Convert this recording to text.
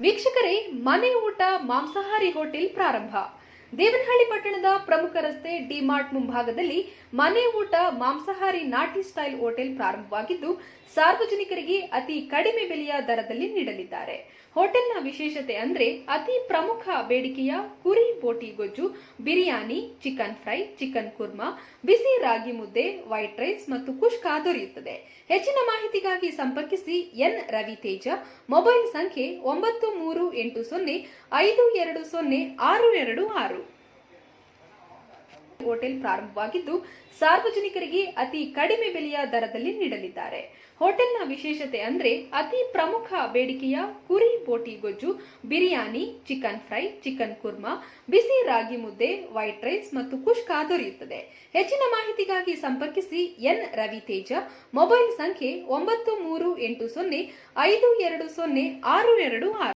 ವೀಕ್ಷಕರೇ ಮನೆ ಊಟ ಮಾಂಸಾಹಾರಿ ಹೋಟೆಲ್ ಪ್ರಾರಂಭ. ದೇವನಹಳ್ಳಿ ಪಟ್ಟಣದ ಪ್ರಮುಖ ರಸ್ತೆ ಡಿಮಾರ್ಟ್ ಮುಂಭಾಗದಲ್ಲಿ ಮನೆ ಊಟ, ಮಾಂಸಾಹಾರಿ, ನಾಟಿ ಸ್ಟೈಲ್ ಹೋಟೆಲ್ ಪ್ರಾರಂಭವಾಗಿದ್ದು, ಸಾರ್ವಜನಿಕರಿಗೆ ಅತಿ ಕಡಿಮೆ ಬೆಲೆಯ ದರದಲ್ಲಿ ನೀಡಲಿದ್ದಾರೆ. ಹೋಟೆಲ್ನ ವಿಶೇಷತೆ ಅಂದ್ರೆ ಅತಿ ಪ್ರಮುಖ ಬೇಡಿಕೆಯ ಕುರಿ ಬೋಟಿ ಗೊಜ್ಜು, biryani, chicken fry, chicken kurma, ಬಿಸಿ ರಾಗಿ ಮುದ್ದೆ, ವೈಟ್ ರೈಸ್ ಮತ್ತು ಕುಷ್ಕ ದೊರೆಯುತ್ತದೆ. ಹೆಚ್ಚಿನ ಮಾಹಿತಿಗಾಗಿ ಸಂಪರ್ಕಿಸಿ ಎನ್. ರವಿ ತೇಜ. ಮೊಬೈಲ್ ಸಂಖ್ಯೆ ಒಂಬತ್ತು ಮೂರು ಎಂಟು ಸೊನ್ನೆ ಐದು ಎರಡು ಸೊನ್ನೆ ಆರು ಎರಡು ಆರು. ಹೋಟೆಲ್ ಪ್ರಾರಂಭವಾಗಿದ್ದು, ಸಾರ್ವಜನಿಕರಿಗೆ ಅತಿ ಕಡಿಮೆ ಬೆಲೆಯ ದರದಲ್ಲಿ ನೀಡಲಿದ್ದಾರೆ. ಹೋಟೆಲ್ನ ವಿಶೇಷತೆ ಅಂದ್ರೆ ಅತಿ ಪ್ರಮುಖ ಬೇಡಿಕೆಯ ಕುರಿ ಬೋಟಿ ಗೊಜ್ಜು, biryani, chicken fry, chicken kurma, ಬಿಸಿ ರಾಗಿ ಮುದ್ದೆ, ವೈಟ್ ರೈಸ್ ಮತ್ತು ಕುಷ್ಕಾ ದೊರೆಯುತ್ತದೆ. ಹೆಚ್ಚಿನ ಮಾಹಿತಿಗಾಗಿ ಸಂಪರ್ಕಿಸಿ ಎನ್. ರವಿ ತೇಜ. ಮೊಬೈಲ್ ಸಂಖ್ಯೆ ಒಂಬತ್ತು ಮೂರು ಎಂಟು ಸೊನ್ನೆ ಐದು ಎರಡು ಸೊನ್ನೆ ಆರು ಎರಡು ಆರು.